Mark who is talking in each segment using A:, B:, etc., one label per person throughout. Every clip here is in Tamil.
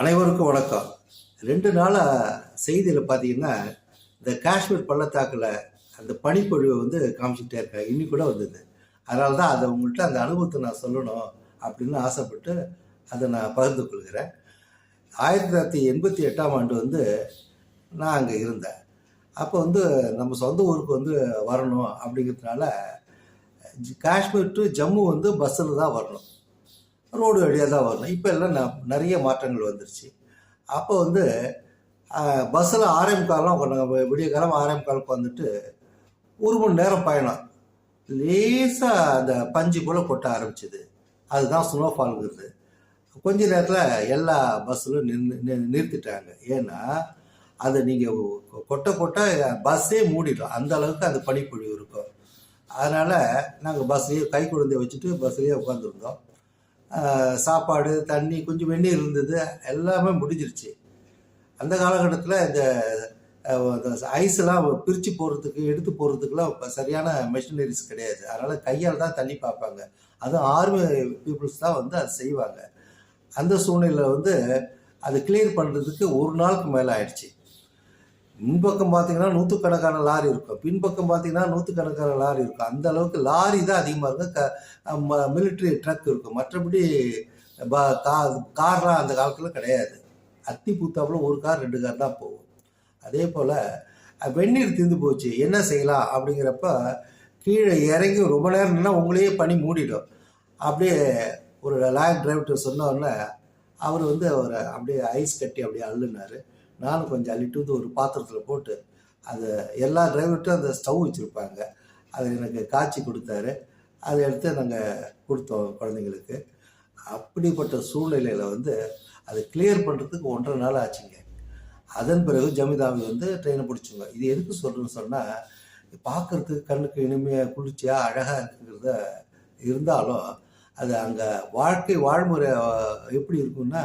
A: அனைவருக்கும் வணக்கம். ரெண்டு நாளாக செய்தியில் பார்த்தீங்கன்னா இந்த காஷ்மீர் பள்ளத்தாக்கில் அந்த பனிப்பொழிவை வந்து காமிச்சிக்கிட்டே இருக்காங்க. இன்னி கூட வந்தது. அதனால தான் அதை உங்கள்கிட்ட அந்த அனுபவத்தை நான் சொல்லணும் அப்படின்னு ஆசைப்பட்டு அதை நான் பகிர்ந்து கொள்கிறேன். ஆயிரத்தி தொள்ளாயிரத்தி எண்பத்தி எட்டாம் ஆண்டு வந்து நான் அங்கே இருந்தேன். அப்போ வந்து நம்ம சொந்த ஊருக்கு வந்து வரணும் அப்படிங்கிறதுனால காஷ்மீர் டு ஜம்மு வந்து பஸ்ஸில் தான் வரணும். ரோடு வழியாக தான் வரணும். இப்போ எல்லாம் நிறைய மாற்றங்கள் வந்துருச்சு. அப்போ வந்து பஸ்ஸில் ஆரம்ப காலம் விடிய காலம் ஆரம்ப காலுக்கு வந்துட்டு ஒரு மணி நேரம் பயணம். லேசாக அந்த பஞ்சு போல் கொட்ட ஆரம்பிச்சிது. அதுதான் ஸ்னோஃபால்ங்கிறது கொஞ்ச நேரத்தில் எல்லா பஸ்ஸிலும் நின்று நிறுத்திட்டாங்க. ஏன்னா அதை நீங்கள் கொட்ட கொட்ட பஸ்ஸே மூடிடும். அந்த அளவுக்கு அந்த பனிப்பொழிவு இருக்கும். அதனால் நாங்கள் பஸ்லேயே கை குழந்தைய வச்சுட்டு பஸ்லேயே உட்காந்துருந்தோம் சாப்பாடு தண்ணி கொஞ்சம் வெந்நீர் இருந்தது எல்லாமே முடிஞ்சிருச்சு. அந்த காலகட்டத்தில் இந்த ஐஸ்லாம் பிரித்து போகிறதுக்கு எடுத்து போடுறதுக்குலாம் இப்போ சரியான மெஷினரிஸ் கிடையாது. அதனால் கையால் தான் தண்ணி பார்ப்பாங்க அதுவும் ஆர்மி பீப்புள்ஸ் தான் வந்து அதை செய்வாங்க. அந்த சூழ்நிலையில் வந்து அதை கிளியர் பண்ணுறதுக்கு ஒரு நாளுக்கு மேலே ஆயிடுச்சு. முன்பக்கம் பார்த்தீங்கன்னா நூற்றுக்கணக்கான லாரி இருக்கும். பின்பக்கம் பார்த்தீங்கன்னா நூற்றுக்கணக்கான லாரி இருக்கும். அந்த அளவுக்கு லாரி தான் அதிகமாக இருக்கும். க மிலிட்ரி ட்ரக் இருக்கும். மற்றபடி ப கா கார்லாம் அந்த காலத்தில் கிடையாது. அத்தி பூத்தாப்புல ஒரு கார் ரெண்டு கார் தான் போகும். அதே போல் வெந்நீர் தீர்ந்து போச்சு. என்ன செய்யலாம் அப்படிங்கிறப்ப கீழே இறங்கி ரொம்ப நேரம் உங்களையே பனி மூடிடும். அப்படியே ஒரு லாங் டிரைவர்கிட்ட சொன்னோடனே அவர் வந்து அவரை அப்படியே ஐஸ் கட்டி அப்படியே அள்ளுனார். நானும் கொஞ்சம் அள்ளிட்டு வந்து ஒரு பாத்திரத்தில் போட்டு அதை எல்லா டிரைவர்கிட்டும் அந்த ஸ்டவ் வச்சுருப்பாங்க. அதை எனக்கு காய்ச்சி கொடுத்தாரு. அதை எடுத்து நாங்கள் கொடுத்தோம் குழந்தைங்களுக்கு. அப்படிப்பட்ட சூழ்நிலையில் வந்து அதை கிளியர் பண்ணுறதுக்கு ஒன்றரை நாள் ஆச்சுங்க. அதன் பிறகு ஜமிதாவை வந்து ட்ரெயினை பிடிச்சிங்க. இது எதுக்கு சொல்கிறேன்னு சொன்னால் பார்க்குறதுக்கு கண்ணுக்கு இனிமையாக குளிர்ச்சியாக அழகாக இருக்குங்கிறத இருந்தாலும் அது அங்கே வாழ்க்கை வாழ்முறை எப்படி இருக்கும்னா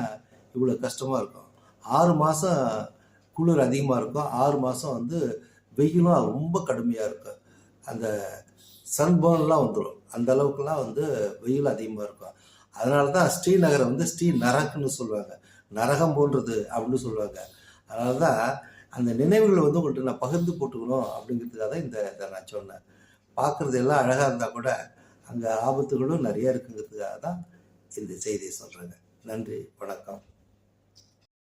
A: இவ்வளோ கஷ்டமாக இருக்கும். ஆறு மாதம் குளிர் அதிகமாக இருக்கும் ஆறு மாதம் வந்து வெயிலும் ரொம்ப கடுமையாக இருக்கும் அந்த சன்பர்ன்லாம் வந்துடும் அந்த அளவுக்குலாம் வந்து வெயில் அதிகமாக இருக்கும் அதனால தான் ஸ்ரீநகரை வந்து ஸ்ரீ நரக்குன்னு சொல்லுவாங்க. நரகம் போன்றது அப்படின்னு சொல்லுவாங்க. அதனால தான் அந்த நினைவுகளை வந்து உங்கள்கிட்ட நான் பகிர்ந்து போட்டுக்கணும் அப்படிங்கிறதுக்காக தான் இந்த இதை நான் சொன்னேன். பார்க்குறது எல்லாம் அழகாக இருந்தால் கூட அங்கே ஆபத்துகளும் நிறையா இருக்குங்கிறதுக்காக தான் இந்த செய்தியை சொல்கிறேங்க நன்றி வணக்கம்.